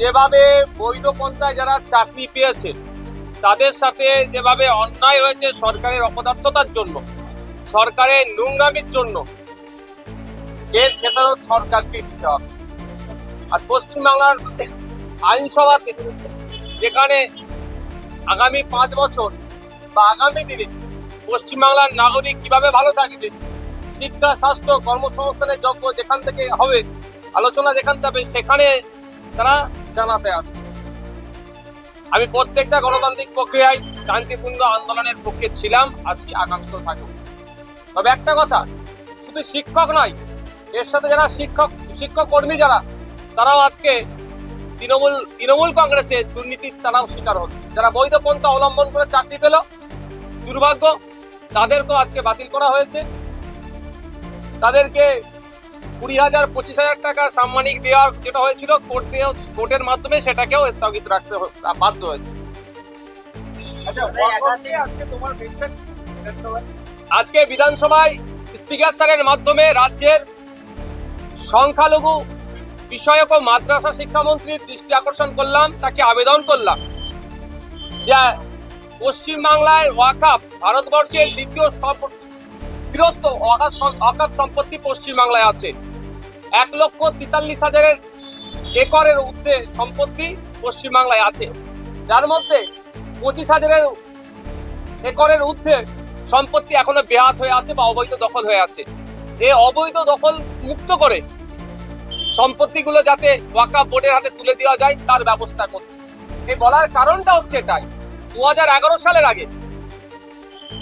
যেভাবে বৈধ পন্থায় যারা চাকরি পেয়েছে, তাদের সাথে যেভাবে অন্যায় হয়েছে সরকারের অপদার্থতার জন্য, সরকারের নোংরামির জন্য, এর খেতারত সরকারকে দিতে হবে। আর পশ্চিমবাংলার আইনসভাতে যেখানে আগামী পাঁচ বছর বা আগামী দিনে পশ্চিমবাংলার নাগরিক কীভাবে ভালো থাকবে, শিক্ষা, স্বাস্থ্য, কর্মসংস্থানের যোগ্য যেখান থেকে হবে, আলোচনা যেখান থেকে সেখানে তারা জানাতে আসবে। আমি প্রত্যেকটা গণতান্ত্রিক প্রক্রিয়ায় শান্তিপূর্ণ আন্দোলনের পক্ষে ছিলাম, আছি আগামীতেও থাকব। তবে একটা কথা, শুধু শিক্ষক নয়, এর সাথে যারা শিক্ষক শিক্ষক কর্মী যারা, তারাও আজকে তৃণমূল তৃণমূল কংগ্রেসের দুর্নীতির তারাও শিকার হল। যারা বৈধ পন্থা অবলম্বন করে চাকরি পেল, দুর্ভাগ্য, তাদেরকেও আজকে বাতিল করা হয়েছে। তাদেরকে কুড়ি হাজার পঁচিশ হাজার টাকা সাম্মানিক দেওয়ার যেটা হয়েছিল কোর্ট দিয়ে কোর্টের মাধ্যমে সেটাকেও স্থগিত রাখতে বাধ্য হয়েছে। আজকে বিধানসভায়? স্পিকার স্যারের মাধ্যমে রাজ্যের সংখ্যালঘু বিষয়ক ও মাদ্রাসা শিক্ষামন্ত্রীর দৃষ্টি আকর্ষণ করলাম তাকে আবেদন করলাম যে পশ্চিমবাংলায় ওয়াকাফ ভারতবর্ষের দ্বিতীয় বৃহত্তম ওয়াকাফ সম্পত্তি পশ্চিমবাংলায় আছে। এক লক্ষ তেতাল্লিশ হাজারের একরের ঊর্ধ্বে সম্পত্তি পশ্চিমবাংলায় আছে। যার মধ্যে পঁচিশ হাজারের একরের ঊর্ধ্বে সম্পত্তি এখনও বেহাত হয়ে আছে বা অবৈধ দখল হয়ে আছে। এই অবৈধ দখল মুক্ত করে সম্পত্তিগুলো যাতে ওয়াকা বোর্ডের হাতে তুলে দেওয়া যায়, তার ব্যবস্থা করতে। এই বলার কারণটা হচ্ছে এটাই দু হাজার এগারো সালের আগে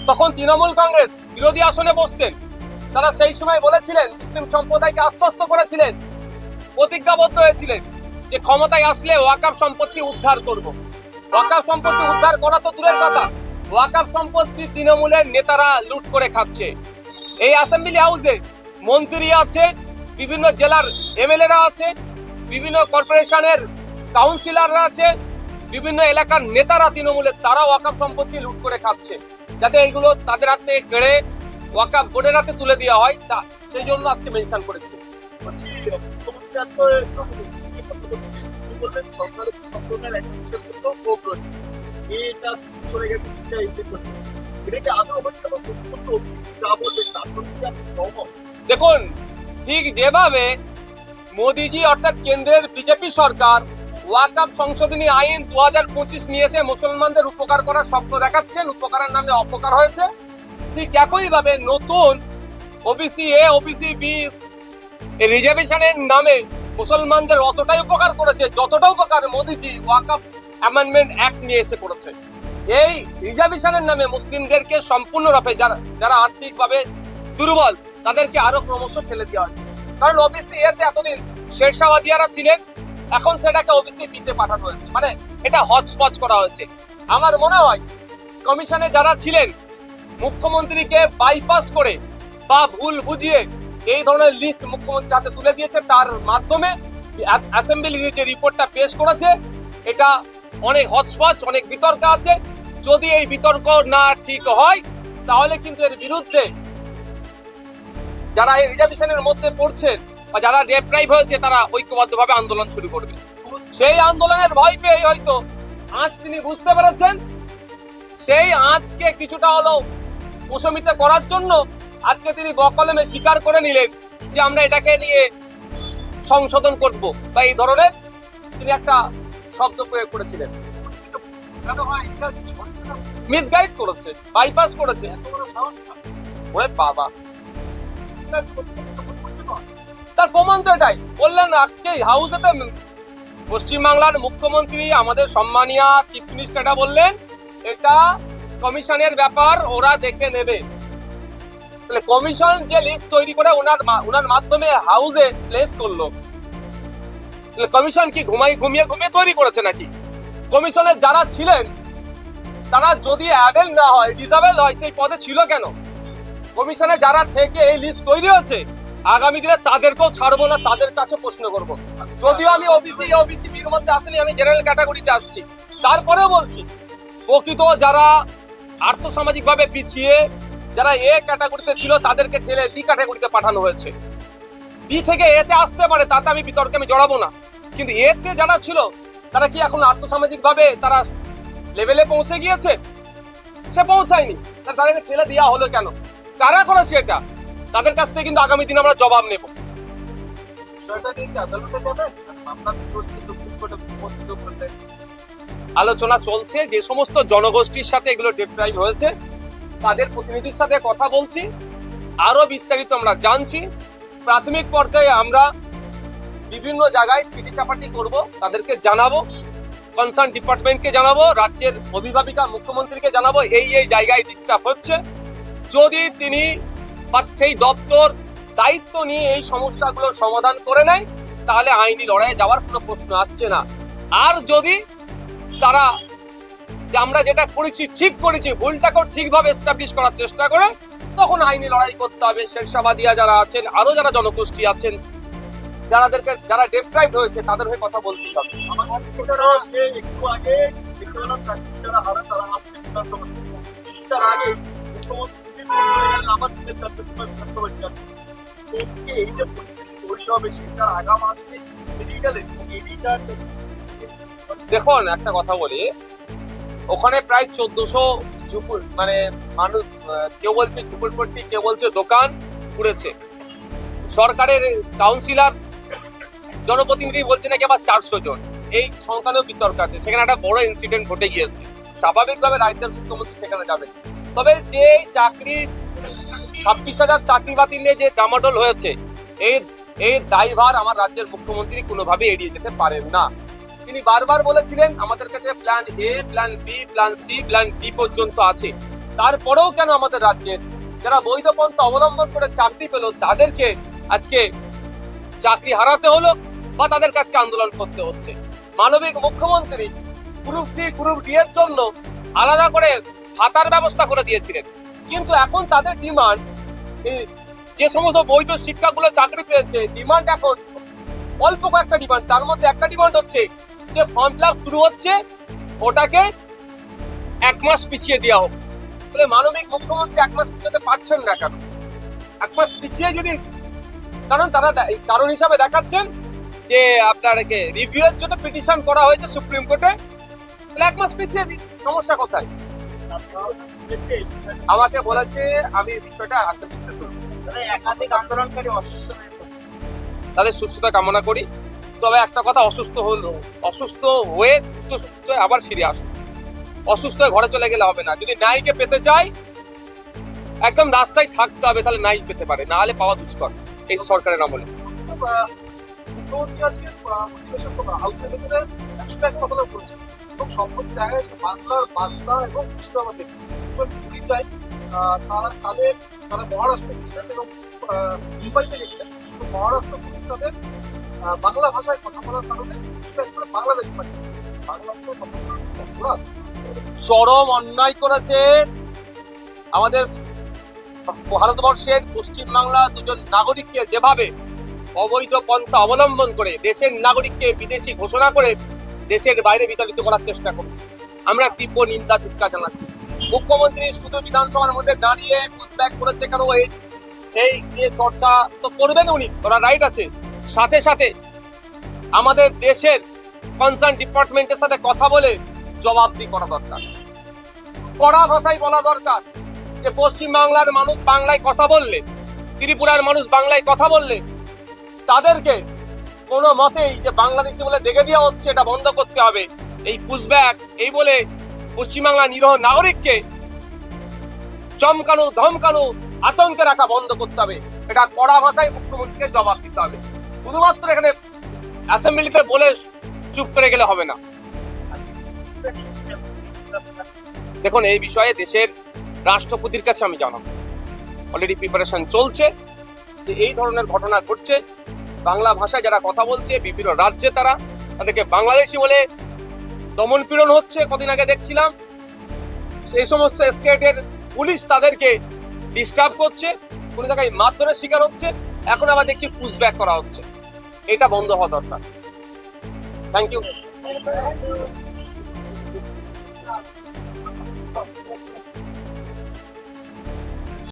তখন তৃণমূল কংগ্রেস বিরোধী আসনে বসতেন। তারা সেই সময় বলেছিলেন, মুসলিম সম্প্রদায়কে আশ্বস্ত করেছিলেন, প্রতিজ্ঞাবদ্ধ হয়েছিলেন যে ক্ষমতায় আসলে ওয়াকাফ সম্পত্তি উদ্ধার করব। ওয়াকাফ সম্পত্তি উদ্ধার করা তো দূরের কথা। ওয়াকাফ সম্পত্তি তৃণমূলের নেতারা লুট করে খাচ্ছে। এই অ্যাসেম্বলি হাউসে মন্ত্রী আছে, বিভিন্ন জেলার এমএলএরা আছে, বিভিন্ন কর্পোরেশনের কাউন্সিলররা আছে, বিভিন্ন এলাকার নেতারা তৃণমূলের তারা ওয়াকাফ সম্পত্তি লুট করে খাচ্ছে। যাতে এইগুলো তাদের হাতে কেড়ে ওয়াকাফ বোর্ডের হাতে তুলে দেওয়া হয় তা সেই জন্য আজকে মেনশন করেছি। দেখুন ঠিক যেভাবে মোদিজি অর্থাৎ কেন্দ্রের বিজেপি সরকার ওয়াকাপ সংশোধনী আইন দু হাজার পঁচিশ নিয়ে এসে মুসলমানদের উপকার করার স্বপ্ন দেখাচ্ছেন। উপকারের নামে অপকার হয়েছে। ঠিক একইভাবে নতুন ওবিসি এ ওবিসি বি রিজার্ভেশনের নামে মুসলমানদের অতটাই উপকার করেছে, যতটা উপকার মোদিজি ওয়াকাপ অ্যামেন্ডমেন্ট অ্যাক্ট নিয়ে এসে করেছে। এই রিজার্ভেশনের নামে মুসলিমদেরকে সম্পূর্ণরূপে যারা যারা আর্থিকভাবে দুর্বল, তাদেরকে আরও ক্রমশ ঠেলে দেওয়া হয় কারণ ওবিসি এতে এতদিন শেরশাবাদিয়ারা ছিলেন এখন সেটাকে ওবিসি বিতে পাঠানো হয়েছে। মানে এটা হচপচ করা হয়েছে। আমার মনে হয় কমিশনে যারা ছিলেন, মুখ্যমন্ত্রীকে বাইপাস করে বা ভুল বুঝিয়ে এই ধরনের লিস্ট মুখ্যমন্ত্রী হাতে তুলে দিয়েছে, তার মাধ্যমে অ্যাসেম্বলি যে রিপোর্টটা পেশ করেছে, এটা অনেক হচপচ অনেক বিতর্ক আছে। যদি এই বিতর্ক না ঠিক হয়, তাহলে কিন্তু এর বিরুদ্ধে যারা এই রিজার্ভেশনের মধ্যে পড়ছেন বা যারা ডেপ্রাইভ হয়েছে, তারা ঐক্যবদ্ধভাবে আন্দোলন শুরু করবে। সেই আন্দোলনের ভয় পেয়ে হয়তো আজ তিনি বুঝতে পেরেছেন, সেই আজকে কিছুটা হলো প্রশমিত করার জন্য আজকে তিনি বকলমে স্বীকার করে নিলেন যে আমরা এটাকে নিয়ে সংশোধন করব বা এই ধরনের তিনি একটা শব্দ প্রয়োগ করেছিলেন। মিসগাইড করেছে বাইপাস করেছে। ওরে বাবা। তার প্রমাণ তো এটাই। বললেন, আজকে হাউসেতে পশ্চিমবাংলার মুখ্যমন্ত্রী, আমাদের সম্মানীয় চিফ মিনিস্টার এটা বললেন, এটা কমিশনের ব্যাপার, ওরা দেখে নেবে। তাহলে কমিশন যে লিস্ট তৈরি করে ওনার ওনার মাধ্যমে হাউসে প্লেস করল। তাহলে কমিশন কি ঘুমাই ঘুমিয়ে ঘুমিয়ে তৈরি করেছে নাকি? কমিশনে যারা ছিলেন, তারা যদি অ্যাবেল না হয় ডিজাবেল হয়, সেই পদে ছিল কেন? কমিশনে যারা থেকে এই লিস্ট তৈরি হয়েছে আগামী দিনে তাদেরকেও ছাড়বো না, তাদের কাছে প্রশ্ন করব। যদিও আমি ওবিসি ওবিসি বির মধ্যে আসেনি, আমি জেনারেল ক্যাটাগরিতে আসছি। তারপরেও বলছি, প্রকৃত যারা আর্থসামাজিক ভাবে পিছিয়ে, যারা এ ক্যাটাগরিতে ছিল, তাদেরকে ঠেলে বি ক্যাটাগরিতে পাঠানো হয়েছে। বি থেকে এতে আসতে পারে, তাতে আমি বিতর্কে আমি জড়াবো না। কিন্তু এতে যারা ছিল, তারা কি এখন আর্থসামাজিক ভাবে তারা লেভেলে পৌঁছে গিয়েছে? সে পৌঁছায়নি। তাদেরকে ফেলে দেওয়া হলো কেন? কারা করেছে এটা? তাদের কাছ থেকে কিন্তু আগামী দিনে আমরা জবাব নেব। আলোচনা চলছে যে সমস্ত জনগোষ্ঠীর সাথে এগুলো ডেপ্রাইভ হয়েছে তাদের প্রতিনিধির সাথে কথা বলছি আরও বিস্তারিত আমরা জানছি। প্রাথমিক পর্যায়ে আমরা বিভিন্ন জায়গায় চিঠি চাপাটি করব তাদেরকে জানাব কনসার্ন ডিপার্টমেন্টকে জানাব রাজ্যের অভিভাবিকা মুখ্যমন্ত্রীকে জানাব এই এই জায়গায় ডিস্টার্ব হচ্ছে। যদি তিনি বা সেই দপ্তর দায়িত্ব নিয়ে এই সমস্যাগুলো সমাধান করে নেয়, তাহলে আইনি লড়াইয়ে যাওয়ার কোনো প্রশ্ন আসছে না। আর যদি তারা আমরা যেটা করেছি ঠিক করেছি, ভুলটাকেও ঠিকভাবে এস্টাবলিশ করার চেষ্টা করে, তখন আইনি লড়াই করতে হবে। শেরশাবাদিয়া যারা আছেন আরও যারা জনগোষ্ঠী আছেন, যারাদেরকে, যারা ডেপ্রাইভ হয়েছে, তাদের হয়ে কথা বলতে হবে। দেখুন, একটা কথা বলি। ওখানে প্রায় চোদ্দশো ঝুপুর মানে মানুষ কেউ বলছে ঝুপুরপট্টি, কেউ বলছে দোকান পুড়েছে। সরকারের কাউন্সিলর, জনপ্রতিনিধি বলছে নাকি আবার চারশো জন। এই সংখ্যানেও বিতর্ক আছে। সেখানে একটা বড় ইনসিডেন্ট ঘটে গিয়েছে। স্বাভাবিকভাবে রাজ্যের মুখ্যমন্ত্রী সেখানে যাবেন। তবে যে চাকরি ছাব্বিশ হাজার চাকরি বাতিল নিয়ে যে ডামাডোল হয়েছে এই এই দায়ভার আমার রাজ্যের মুখ্যমন্ত্রী কোনোভাবে এড়িয়ে যেতে পারেন না। তিনি বারবার বলেছিলেন, আমাদের কাছে plan A plan B plan C plan D পর্যন্ত আছে। তারপরেও কেন আমাদের রাজ্যের যারা বৈধ পন্থা অবলম্বন করে চাকরি পেল, তাদেরকে আজকে চাকরি হারাতে হলো বা তাদের কাছে আন্দোলন করতে হচ্ছে। মানবিক মুখ্যমন্ত্রী গ্রুপ সি গ্রুপ ডি এর জন্য আলাদা করে ভাতার ব্যবস্থা করে দিয়েছিলেন। কিন্তু এখন তাদের ডিমান্ড যে সমস্ত বৈধ শিক্ষাগুলো চাকরি পেয়েছে ডিমান্ড এখন অল্প কয়েকটা ডিমান্ড তার মধ্যে একটা ডিমান্ড হচ্ছে যে ফর্ম ফিল শুরু হচ্ছে, ওটাকে এক মাস পিছিয়ে দেওয়া হোক। বলে মানবিক মুখ্যমন্ত্রী এক মাস পিছাতে পারছেন না কেন? এক মাস পিছিয়ে যদি, কারণ তারা কারণ হিসাবে দেখাচ্ছেন যে আপনার রিভিউ এর জন্য পিটিশন করা হয়েছে সুপ্রিম কোর্টে, তাহলে এক মাস পিছিয়ে দিন, সমস্যা কোথায়? আমাকে বলেছে আমি বিষয়টা মানে একাধিক আন্দোলনকারী অসুস্থ তাদের সুস্থতা কামনা করি। তবে একটা কথা অসুস্থ হলো অসুস্থ হয়ে তো সুস্থ আবার ফিরে আসুন। অসুস্থ হয়ে ঘরে চলে গেলে হবে না। যদি নাইকে পেতে চাই একদম রাস্তায় থাকতে হবে তাহলে নাই পেতে পারে। না হলে পাওয়া দুষ্কর এই সরকারের আমলে। আজকে এবং সম্প্রতি দেখা গেছে বাংলার বাংলা এবং মুর্শিদাবাদে তারা তাদের, তারা মহারাষ্ট্র গেছিলেন এবং মুম্বাইতে গেছিলেন তো মহারাষ্ট্র পুলিশ তাদের বাংলা ভাষায় কথা বলার কারণে করে বাংলাদেশ বাংলা ভাষায় চরম অন্যায় করেছে। আমাদের ভারতবর্ষের পশ্চিম বাংলা দুজন নাগরিককে যেভাবে অবৈধ পন্থা অবলম্বন করে দেশের নাগরিককে বিদেশি ঘোষণা করে দেশের বাইরে বিতাড়িত করার চেষ্টা করছে। আমরা তীব্র নিন্দা ধিক্কার জানাচ্ছি। মুখ্যমন্ত্রী শুধু বিধানসভার মধ্যে দাঁড়িয়ে পুটব্যাক করেছে কেন? এই এই নিয়ে চর্চা তো করবেন উনি ওরা রাইট আছে। সাথে সাথে আমাদের দেশের কনসার্ন ডিপার্টমেন্টের সাথে কথা বলে জবাবদি করা দরকার। কড়া ভাষায় বলা দরকার যে পশ্চিম বাংলার মানুষ বাংলায় কথা বললে, ত্রিপুরার মানুষ বাংলায় কথা বললে, তাদেরকে কোনো মতেই যে বাংলাদেশি বলে দেখে দেওয়া হচ্ছে, এটা বন্ধ করতে হবে। এই পুষব্যাক এই বলে পশ্চিমবাংলা নিরহ নাগরিককে চমকানো, ধমকানো, আতঙ্কে রাখা বন্ধ করতে হবে। এটা কড়া ভাষায় মুখ্যমন্ত্রীকে জবাব দিতে হবে। শুধুমাত্র এখানে অ্যাসেম্বলিতে বলে চুপ করে গেলে হবে না। দেখুন, এই বিষয়ে দেশের রাষ্ট্রপতির কাছে আমি জানাব। অলরেডি প্রিপারেশন চলছে। যে এই ধরনের ঘটনা ঘটছে বাংলা ভাষায় যারা কথা বলছে, বিভিন্ন রাজ্যে তারা তাদেরকে বাংলাদেশি বলে দমন পীড়ন হচ্ছে কদিন আগে দেখছিলাম। সেই সমস্ত স্টেটের পুলিশ তাদেরকে ডিস্টার্ব করছে, কোনো জায়গায় মারধরের শিকার হচ্ছে। এখন আবার দেখছি পুশব্যাক করা হচ্ছে। এটা বন্ধ হওয়া দরকার। Thank you